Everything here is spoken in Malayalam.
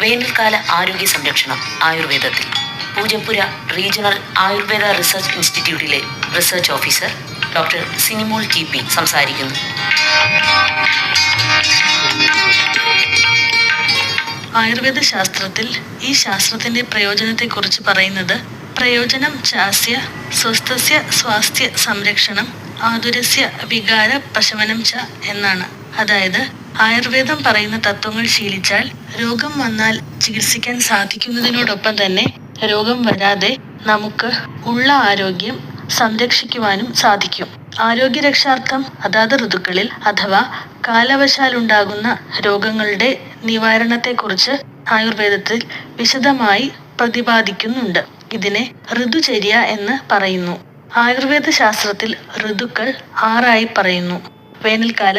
വേനൽക്കാല ആരോഗ്യ സംരക്ഷണം ആയുർവേദത്തിൽ. പൂജപ്പുര റീജിയണൽ ആയുർവേദ റിസർച്ച് ഇൻസ്റ്റിറ്റ്യൂട്ടിലെ research officer doctor Sinimol T P സംസാരിക്കുന്നു. ആയുർവേദ ശാസ്ത്രത്തിൽ ഈ ശാസ്ത്രത്തിന്റെ പ്രയോജനത്തെക്കുറിച്ച് പറയുന്നത് പ്രയോജനം ചാസ്യ സ്വസ്ഥസ്യ സ്വാസ്ഥ്യ സംരക്ഷണം ആതുരസ്യ വികാര പ്രശമനം ച എന്നാണ്. അതായത് ആയുർവേദം പറയുന്ന തത്വങ്ങൾ ശീലിച്ചാൽ രോഗം വന്നാൽ ചികിത്സിക്കാൻ സാധിക്കുന്നതിനോടൊപ്പം തന്നെ രോഗം വരാതെ നമുക്ക് ഉള്ള ആരോഗ്യം സംരക്ഷിക്കുവാനും സാധിക്കും. ആരോഗ്യരക്ഷാർത്ഥം അതാത് ഋതുക്കളിൽ അഥവാ കാലവശാലുണ്ടാകുന്ന രോഗങ്ങളുടെ നിവാരണത്തെക്കുറിച്ച് ആയുർവേദത്തിൽ വിശദമായി പ്രതിപാദിക്കുന്നുണ്ട്. ഇതിനെ ഋതുചര്യ എന്ന് പറയുന്നു. ആയുർവേദ ശാസ്ത്രത്തിൽ ഋതുക്കൾ ആറായി പറയുന്നു. വേനൽക്കാലം